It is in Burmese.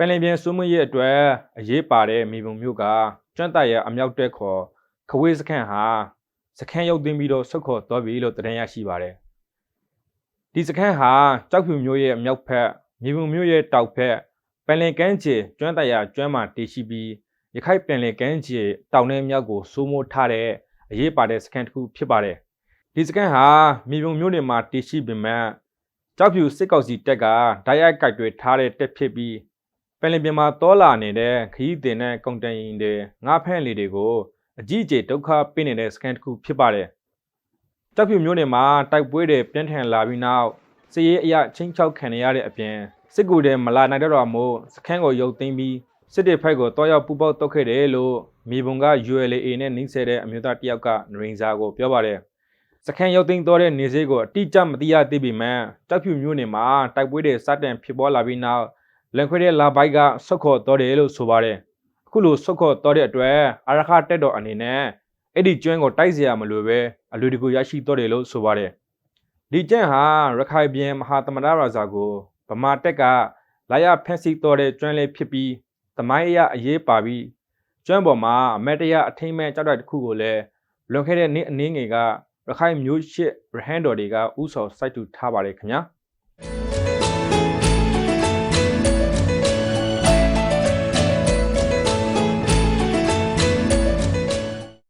ပင်လင်ပြင်စုမှုရေးအတွက်အရေးပါတဲ့မိဘုံမျိုးကကျွမ်းတိုက်ရအမြောက်တက်ခေါ်ခဝေးစခန့်ဟာစခန်းရုပ်သိမ်းပြီးတော့ဆုတ်ခေါ်သွားပြီလို့သတင်းရရှိပါတယ်ဒီစခန်းဟာကြောက်ဖြူမျိုးရဲ့အမြောက်ဖက်မိဘုံမျိုးရဲ့တောက်ဖက်ပင်လင်ကမ်းခြေကျွမ်းတိုက်ရကျွမ်းမှာတည်ရှိပြီးရခိုင်ပင်လင်ကမ်းခြေတောင်နဲ့မြောက်ကိုစိုးမိုးထားတဲ့အရေးပါတဲ့စခန်းတစ်ခုဖြစ်ပါတယ်ဒီစခန်းဟာမိဘုံမျိုးတွေမှာတည်ရှိပေမဲ့ကြောက်ဖြူစစ်ကောက်စီတက်ကဓာတ်ရိုက်ကြိုက်တွေထားတဲ့တက်ဖြစ်ပြီး ပင်လင်ပြင်မှာတောလာနေတဲ့ခရီးတင်တဲ့ကုန်တင်ရင်တွေငါးဖန့်လေတွေကိုအကြီးအကျယ်ဒုက္ခပေးနေတဲ့စကန်တစ်ခုဖြစ်ပါတယ်။တပ်ဖြူမျိုးနယ်မှာတိုက်ပွဲတွေပြင်းထန်လာပြီးနောက်စစ်ရေးအရချင်းချောက်ခံရတဲ့အပြင်စစ်ကူတွေမလာနိုင်တော့မို့စခန်းကိုရုပ်သိမ်းပြီးစစ်တေဖိုက်ကိုတောက်ရောက်ပူပေါက်တုတ်ခဲ့တယ်လို့မြေပုံက ULA နဲ့နှိမ့်ဆက်တဲ့အမျိုးသားတစ်ယောက်ကနရင်စာကိုပြောပါတယ်။စခန်းရုပ်သိမ်းတော့တဲ့နေစေးကိုအတိအကျမသိရသေးပေမဲ့တပ်ဖြူမျိုးနယ်မှာတိုက်ပွဲတွေစတင်ဖြစ်ပေါ်လာပြီးနောက် လန်ခွဲတဲ့လာဘိုက်ကဆုတ်ခေါ်တော်တယ်လို့ဆိုပါတယ်အခုလိုဆုတ်ခေါ်တော်တဲ့အတွက်အာရခတက်တော်အနေနဲ့အဲ့ဒီကျွန်းကိုတိုက်เสียရမလို့ပဲအလွေတကူရရှိတော်တယ်လို့ဆိုပါတယ်ဒီကျန့်ဟာရခိုင်ပြည်မဟာသမရရာဇာကိုဗမာတက်ကလာရဖက်စီတော်တဲ့ကျွန်းလေးဖြစ်ပြီးသမိုင်းအရအရေးပါပြီးကျွန်းပေါ်မှာအမက်တရအထိမ့်မဲ့ကြောက်တဲ့တစ်ခုကိုလည်းလွန်ခဲ့တဲ့နေ့အနည်းငယ်ကရခိုင်မျိုးရှစ်ရဟန်းတော်တွေကဥဆောင်စိုက်တူထားပါတယ်ခင်ဗျာ။